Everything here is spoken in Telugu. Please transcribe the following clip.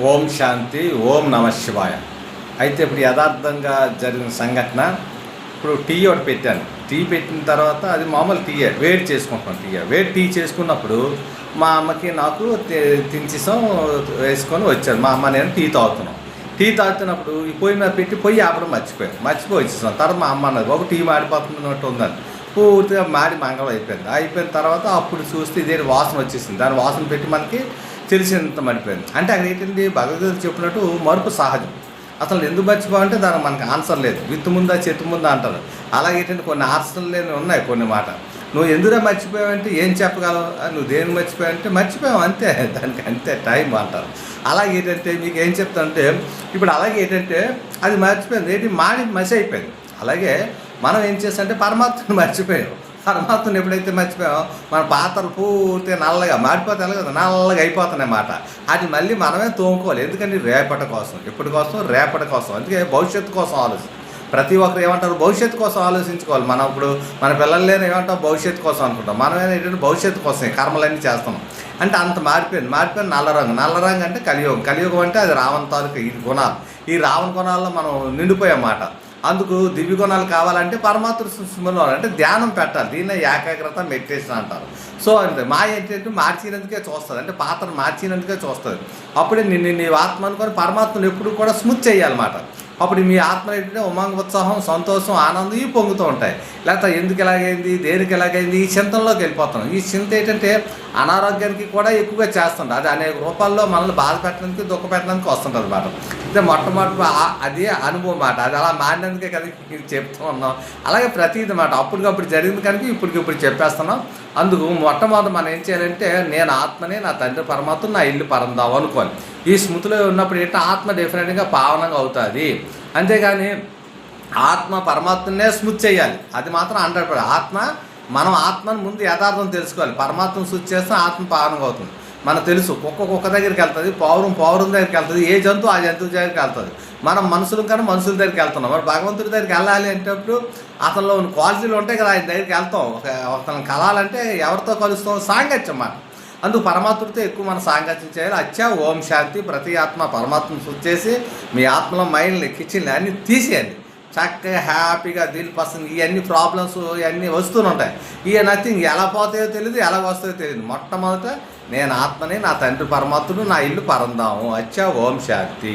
ఓం శాంతి ఓం నమ శివాయ. అయితే ఇప్పుడు యథార్థంగా జరిగిన సంఘటన ఇప్పుడు టీ ఒకటి పెట్టాను. టీ పెట్టిన తర్వాత అది మామూలు టీయే వేడి చేసుకుంటున్నాం టీ వేడి టీ చేసుకున్నప్పుడు మా అమ్మకి నాకు తి- వేసుకొని వచ్చాను మా అమ్మ నేను టీ తాగుతున్నాం. టీ తాగుతున్నప్పుడు ఈ పొయ్యి మీద పెట్టి పొయ్యి ఆపడం మర్చిపోయాను మర్చిపోయి వచ్చేసాం. తర్వాత మా అమ్మ అన్నది ఒక టీ మాడిపోతున్నట్టు ఉందని. పూర్తిగా మాడి మంగళం అయిపోయింది. అయిపోయిన తర్వాత అప్పుడు చూస్తే ఇదే వాసన వచ్చేసింది. దాని వాసన పెట్టి మనకి తెలిసినంత మడిపోయింది అంటే అక్కడ ఏంటంటే భగవద్గీత చెప్పినట్టు మరుపు సహజం. అసలు ఎందుకు మర్చిపోవాలంటే దానికి మనకు ఆన్సర్ లేదు. విత్తు ముందా చెట్టు ముందా అంటారు. అలాగే ఏంటంటే కొన్ని ఆన్సర్లు లేని ఉన్నాయి కొన్ని మాట. నువ్వు ఎందులో మర్చిపోయావంటే ఏం చెప్పగలవు? నువ్వు దేని మర్చిపోయావంటే మర్చిపోయావు అంతే. దానికి అంతే టైం అంటారు. అలాగే ఏంటంటే మీకు ఏం చెప్తానంటే ఇప్పుడు అలాగే ఏంటంటే అది మర్చిపోయింది. ఏంటి? మాడి మసి అయిపోయింది. అలాగే మనం ఏం చేస్తామంటే పరమాత్మను మర్చిపోయాం. పరమాత్మను ఎప్పుడైతే మర్చిపోయామో మన పాత్రలు పూర్తిగా నల్లగా మారిపోతాయి కదా నల్లగా అయిపోతున్నాయి మాట అది మళ్ళీ మనమే తోముకోవాలి. ఎందుకంటే రేపటి కోసం. ఇప్పటి కోసం? రేపటి కోసం. అందుకే భవిష్యత్తు కోసం ఆలోచన ప్రతి ఒక్కరు ఏమంటారు? భవిష్యత్తు కోసం ఆలోచించుకోవాలి. మనం ఇప్పుడు మన పిల్లలు లేని ఏమంటాం? భవిష్యత్తు కోసం అనుకుంటాం. మనం ఏంటంటే భవిష్యత్తు కోసమే కర్మలన్నీ చేస్తున్నాం. అంటే అంత మారిపోయింది. మారిపోయింది నల్ల రంగు. నల్ల రంగు అంటే కలియుగం. కలియుగం అంటే అది రావణ తాలూకు ఈ గుణాలు. ఈ రావణ గుణాల్లో మనం నిండిపోయామాట అందుకు దివ్యగుణాలు కావాలంటే పరమాత్మ సుమలో అంటే ధ్యానం పెట్టాలి. దీన్నే ఏకాగ్రత మెడిటేషన్ అంటారు. సో అంటే మా ఏంటంటే మార్చినందుకే చూస్తుంది. అంటే పాత్ర మార్చినందుకే చూస్తుంది. అప్పుడే నిన్ను నీ ఆత్మ అనుకొని పరమాత్మను ఎప్పుడు కూడా స్మూత్ చేయాలన్నమాట. అప్పుడు మీ ఆత్మ ఏంటంటే ఉమాంగ ఉత్సాహం సంతోషం ఆనందం ఇవి పొంగుతూ ఉంటాయి. లేకపోతే ఎందుకు ఎలాగైంది దేనికి ఎలాగైంది ఈ చింతనలోకి వెళ్ళిపోతున్నాం. ఈ చింత ఏంటంటే అనారోగ్యానికి కూడా ఎక్కువగా చేస్తుంది అది అనేక రూపాల్లో మనల్ని బాధ పెట్టడానికి దుఃఖ పెట్టడానికి వస్తుంటుంది అనమాట అంటే మొట్టమొదటి అదే అనుభవం మాట. అది అలా మారినందుకే కదా ఇది చెప్తూ ఉన్నాం. అలాగే ప్రతిదీ మాట. అప్పటికప్పుడు జరిగింది కనుక ఇప్పటికిప్పుడు చెప్పేస్తున్నాం. అందుకు మొట్టమొదటి మనం ఏం చేయాలంటే నేను ఆత్మనే నా తండ్రి పరమాత్మ నా ఇల్లు పరందావు అనుకోవాలి. ఈ స్మృతిలో ఉన్నప్పుడు ఏంటంటే ఆత్మ డెఫినెట్గా పావనంగా అవుతుంది. అంతేగాని ఆత్మ పరమాత్మనే స్మృతి చేయాలి. అది మాత్రం హండ్రెడ్ ఆత్మ మనం ఆత్మను ముందు యథార్థం తెలుసుకోవాలి. పరమాత్మ శుద్ధి చేస్తే ఆత్మ పావనంగా అవుతుంది. మనకు తెలుసు కుక్క కుక్క దగ్గరికి వెళ్తుంది పౌరం పౌరం దగ్గరికి వెళ్తుంది ఏ జంతువు ఆ జంతువు దగ్గరికి వెళ్తుంది. మనం మనుషులు కానీ మనుషుల దగ్గరికి వెళ్తున్నాం. మరి భగవంతుడి దగ్గరికి వెళ్ళాలి అంటేప్పుడు అతనిలో ఉన్న క్వాలిటీలు ఉంటాయి కదా ఆయన దగ్గరికి వెళ్తాం. ఒక అతను కలాలంటే ఎవరితో కలుస్తాం? సాంగత్యం మాట. అందుకు పరమాత్మతో ఎక్కువ మనం సాంగత్యం చేయాలి. అచ్చా ఓం శాంతి ప్రతి ఆత్మ పరమాత్మను శుద్ధి చేసి మీ ఆత్మలో మైండ్ని కిచెన్లు అన్నీ తీసేయండి. చక్కగా హ్యాపీగా దీని పర్సన్ ఇవన్నీ ప్రాబ్లమ్స్ ఇవన్నీ వస్తూనే ఉంటాయి. ఇక నథింగ్ ఎలా పోతాయో తెలియదు ఎలా వస్తాయో తెలియదు మొట్టమొదట నేను ఆత్మని నా తండ్రి పరమాత్ముడు నా ఇల్లు పరందాము. అచ్చా ఓం శాంతి.